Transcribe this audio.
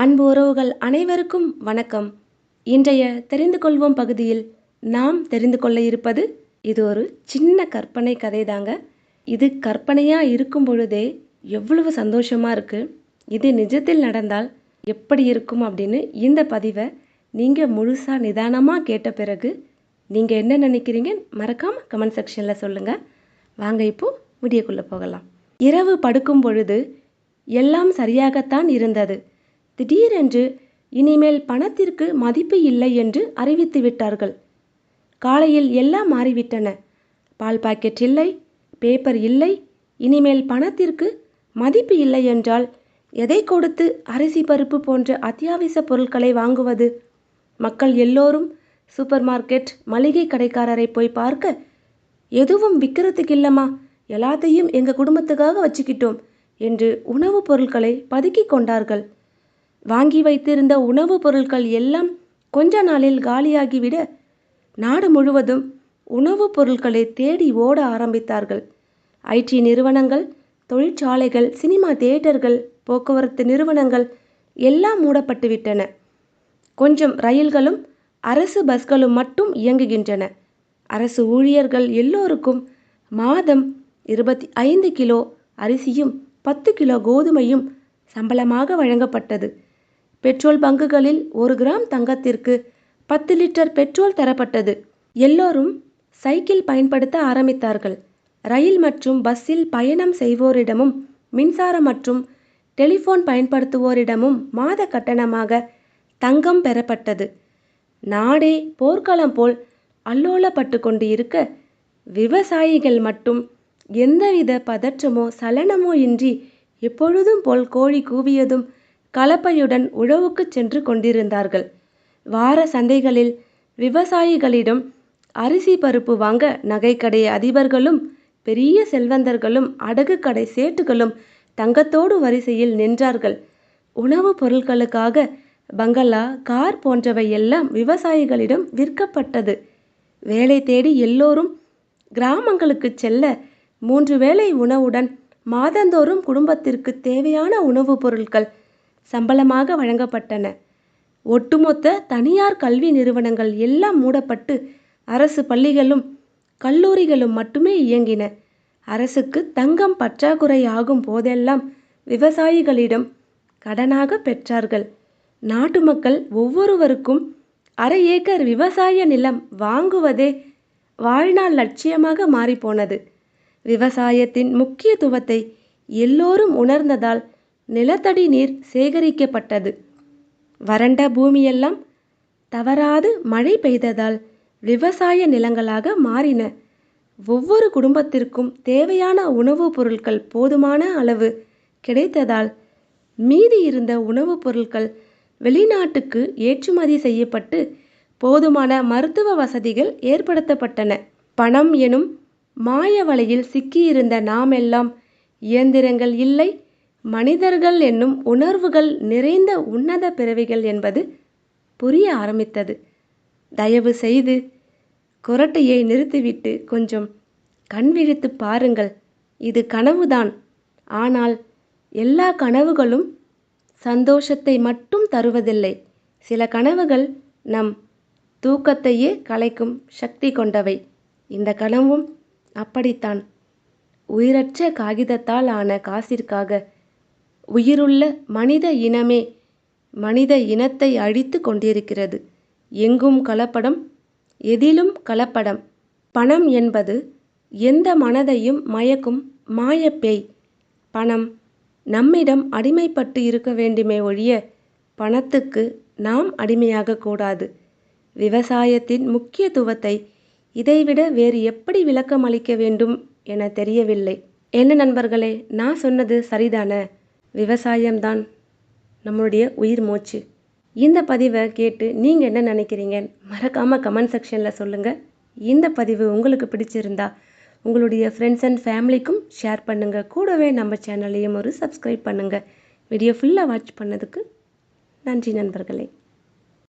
அன்பு உறவுகள் அனைவருக்கும் வணக்கம். இன்றைய தெரிந்து கொள்வோம் பகுதியில் நாம் தெரிந்து கொள்ள இருப்பது இது ஒரு சின்ன கற்பனை கதை தாங்க. இது கற்பனையாக இருக்கும் பொழுதே எவ்வளவு சந்தோஷமாக இருக்குது இது நிஜத்தில் நடந்தால் எப்படி இருக்கும் அப்படின்னு இந்த பதிவை நீங்கள் முழுசாக நிதானமாக கேட்ட பிறகு நீங்கள் என்ன நினைக்கிறீங்க மறக்காமல் கமெண்ட் செக்ஷனில் சொல்லுங்கள் வாங்க இப்போது விடியக்குள்ளே போகலாம். இரவு படுக்கும் பொழுது எல்லாம் சரியாகத்தான் இருந்தது. திடீரென்று இனிமேல் பணத்திற்கு மதிப்பு இல்லை என்று அறிவித்து விட்டார்கள். காலையில் எல்லாம் மாறிவிட்டன. பால் பாக்கெட் இல்லை பேப்பர் இல்லை இனிமேல் பணத்திற்கு மதிப்பு இல்லை என்றால் எதை கொடுத்து அரிசி பருப்பு போன்ற அத்தியாவசிய பொருட்களை வாங்குவது? மக்கள் எல்லோரும் சூப்பர் மார்க்கெட் மளிகை கடைக்காரரை போய் பார்க்க எதுவும் விற்கிறதுக்கு இல்லைம்மா எல்லாத்தையும் எங்கள் குடும்பத்துக்காக வச்சுக்கிட்டோம் என்று உணவுப் பொருட்களை பதுக்கி கொண்டார்கள். வாங்கி வைத்திருந்த உணவுப் பொருட்கள் எல்லாம் கொஞ்ச நாளில் காலியாகிவிட நாடு முழுவதும் உணவுப் பொருட்களை தேடி ஓட ஆரம்பித்தார்கள். ஐடி நிறுவனங்கள் தொழிற்சாலைகள் சினிமா தியேட்டர்கள் போக்குவரத்து நிறுவனங்கள் எல்லாம் மூடப்பட்டுவிட்டன. கொஞ்சம் ரயில்களும் அரசு பஸ்களும் மட்டும் இயங்குகின்றன. அரசு ஊழியர்கள் எல்லோருக்கும் மாதம் இருபத்தி ஐந்து கிலோ அரிசியும் பத்து கிலோ கோதுமையும் சம்பளமாக வழங்கப்பட்டது. பெட்ரோல் பங்குகளில் ஒரு கிராம் தங்கத்திற்கு பத்து லிட்டர் பெட்ரோல் தரப்பட்டது. எல்லோரும் சைக்கிள் பயன்படுத்த ஆரம்பித்தார்கள். ரயில் மற்றும் பஸ்ஸில் பயணம் செய்வோரிடமும் மின்சாரம் மற்றும் டெலிஃபோன் பயன்படுத்துவோரிடமும் மாத கட்டணமாக தங்கம் பெறப்பட்டது. நாடே போர்க்களம் போல் அல்லோலப்பட்டு கொண்டு இருக்க விவசாயிகள் மட்டும் எந்தவித பதற்றமோ சலனமோ இன்றி எப்பொழுதும் போல் கோழி கூவியதும் கலப்பையுடன் உழவுக்கு சென்று கொண்டிருந்தார்கள். வார சந்தைகளில் விவசாயிகளிடம் அரிசி பருப்பு வாங்க நகைக்கடை அதிபர்களும் பெரிய செல்வந்தர்களும் அடகு கடை சேட்டுகளும் தங்கத்தோடு வரிசையில் நின்றார்கள். உணவுப் பொருட்களுக்காக பங்களா கார் போன்றவை எல்லாம் விவசாயிகளிடம் விற்கப்பட்டது. வேலை தேடி எல்லோரும் கிராமங்களுக்கு செல்ல மூன்று வேளை உணவுடன் மாதந்தோறும் குடும்பத்திற்கு தேவையான உணவுப் பொருட்கள் சம்பளமாக வழங்கப்பட்டன. ஒட்டுமொத்த தனியார் கல்வி நிறுவனங்கள் எல்லாம் மூடப்பட்டு அரசு பள்ளிகளும் கல்லூரிகளும் மட்டுமே இயங்கின. அரசுக்கு தங்கம் பற்றாக்குறை ஆகும் போதெல்லாம் விவசாயிகளிடம் கடனாக பெற்றார்கள். நாட்டு மக்கள் ஒவ்வொருவருக்கும் அரை ஏக்கர் விவசாய நிலம் வாங்குவதே வாழ்நாள் லட்சியமாக மாறிப்போனது. விவசாயத்தின் முக்கியத்துவத்தை எல்லோரும் உணர்ந்ததால் நிலத்தடி நீர் சேகரிக்கப்பட்டது. வறண்ட பூமியெல்லாம் தவறாது மழை பெய்ததால் விவசாய நிலங்களாக மாறின. ஒவ்வொரு குடும்பத்திற்கும் தேவையான உணவுப் பொருட்கள் போதுமான அளவு கிடைத்ததால் மீதி இருந்த உணவுப் பொருட்கள் வெளிநாட்டுக்கு ஏற்றுமதி செய்யப்பட்டு போதுமான மருத்துவ வசதிகள் ஏற்படுத்தப்பட்டன. பணம் எனும் மாய வலையில் சிக்கியிருந்த நாமெல்லாம் இயந்திரங்கள் இல்லை மனிதர்கள் என்னும் உணர்வுகள் நிறைந்த உன்னத பிறவிகள் என்பது புரிய ஆரம்பித்தது. தயவு செய்து குரட்டையை நிறுத்திவிட்டு கொஞ்சம் கண் விழித்து பாருங்கள். இது கனவுதான். ஆனால் எல்லா கனவுகளும் சந்தோஷத்தை மட்டும் தருவதில்லை. சில கனவுகள் நம் தூக்கத்தையே கலைக்கும் சக்தி கொண்டவை. இந்த கனவும் அப்படித்தான். உயிரற்ற காகிதத்தால் ஆன காசிற்காக உயிருள்ள மனித இனமே மனித இனத்தை அழித்து கொண்டிருக்கிறது. எங்கும் கலப்படம் எதிலும் கலப்படம். பணம் என்பது எந்த மனதையும் மயக்கும் மாயப்பேய். பணம் நம்மிடம் அடிமைப்பட்டு இருக்க வேண்டுமே ஒழிய பணத்துக்கு நாம் அடிமையாக கூடாது. விவசாயத்தின் முக்கியத்துவத்தை இதைவிட வேறு எப்படி விளக்கம் அளிக்க வேண்டும் என தெரியவில்லை. என்ன நண்பர்களே நான் சொன்னது சரிதானே? விவசாயம்தான் நம்மளுடைய உயிர் மூச்சு. இந்த பதிவை கேட்டு நீங்கள் என்ன நினைக்கிறீங்க? மறக்காமல் கமெண்ட் செக்ஷனில் சொல்லுங்கள் இந்த பதிவு உங்களுக்கு பிடிச்சிருந்தா உங்களுடைய ஃப்ரெண்ட்ஸ் அண்ட் ஃபேமிலிக்கும் ஷேர் பண்ணுங்கள் கூடவே நம்ம சேனலையும் ஒரு சப்ஸ்கிரைப் பண்ணுங்கள் வீடியோ ஃபுல்லாக வாட்ச் பண்ணதுக்கு நன்றி நண்பர்களே.